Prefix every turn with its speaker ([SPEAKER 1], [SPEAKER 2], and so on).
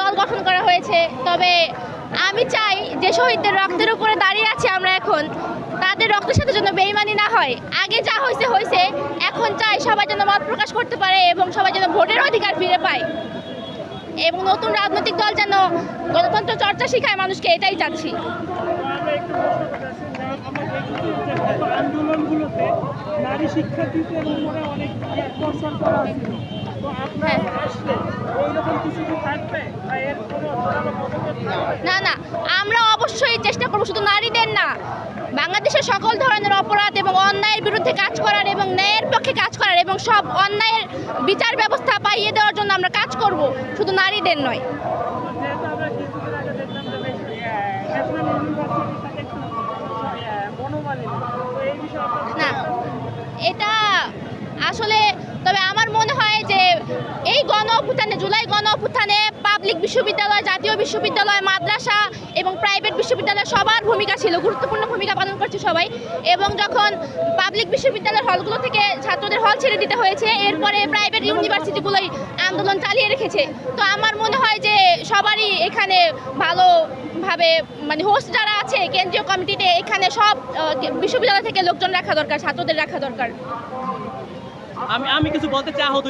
[SPEAKER 1] দল গঠন করা হয়েছে। তবে আমি চাই যে শহীদদের রক্তের উপরে দাঁড়িয়ে আছি আমরা এখন তাদের রক্তের সাথে যেন বেইমানি না হয়। আগে যা হয়েছে হয়েছে এখন চাই সবাই যেন মত প্রকাশ করতে পারে এবং সবাই যেন ভোটের অধিকার ফিরে পায়। এবং নতুন রাজনৈতিক দল যেন গণতন্ত্র চর্চা শিখায় মানুষকে এটাই চাচ্ছি।
[SPEAKER 2] আন্দোলনগুলোতে নারী শিক্ষার্থীদের উপরে অনেক করা তো আপনার
[SPEAKER 1] হ্যাঁ।
[SPEAKER 2] আসলে
[SPEAKER 1] না না আমরা অবশ্যই চেষ্টা করব শুধু নারীদের না। বাংলাদেশের সকল ধরনের অপরাধ এবং অন্যায়ের বিরুদ্ধে কাজ করার এবং ন্যায়ের পক্ষে কাজ করার এবং সব অন্যায়ের বিচার ব্যবস্থা পাইয়ে দেওয়ার জন্য আমরা কাজ করব শুধু নারীদের নয়।
[SPEAKER 2] যেহেতু আমরা কিছুদিন আগে
[SPEAKER 1] অভ্যুত্থানে জুলাই গণ অভ্যুত্থানে পাবলিক বিশ্ববিদ্যালয়, জাতীয় বিশ্ববিদ্যালয়, মাদ্রাসা এবং প্রাইভেট বিশ্ববিদ্যালয় সবার ভূমিকা ছিল, গুরুত্বপূর্ণ ভূমিকা পালন করছে সবাই। এবং যখন পাবলিক বিশ্ববিদ্যালয়ের হলগুলো থেকে ছাত্রদের হল ছেড়ে দিতে হয়েছে, এরপরে প্রাইভেট ইউনিভার্সিটিগুলোই আন্দোলন চালিয়ে রেখেছে। তো আমার মনে হয় যে সবারই এখানে ভালোভাবে মানে হোস্ট যারা আছে, কেন্দ্রীয় কমিটিতে এখানে সব বিশ্ববিদ্যালয় থেকে লোকজন রাখা দরকার, ছাত্রদের রাখা দরকার।
[SPEAKER 3] আমি আমি কিছু বলতে আহত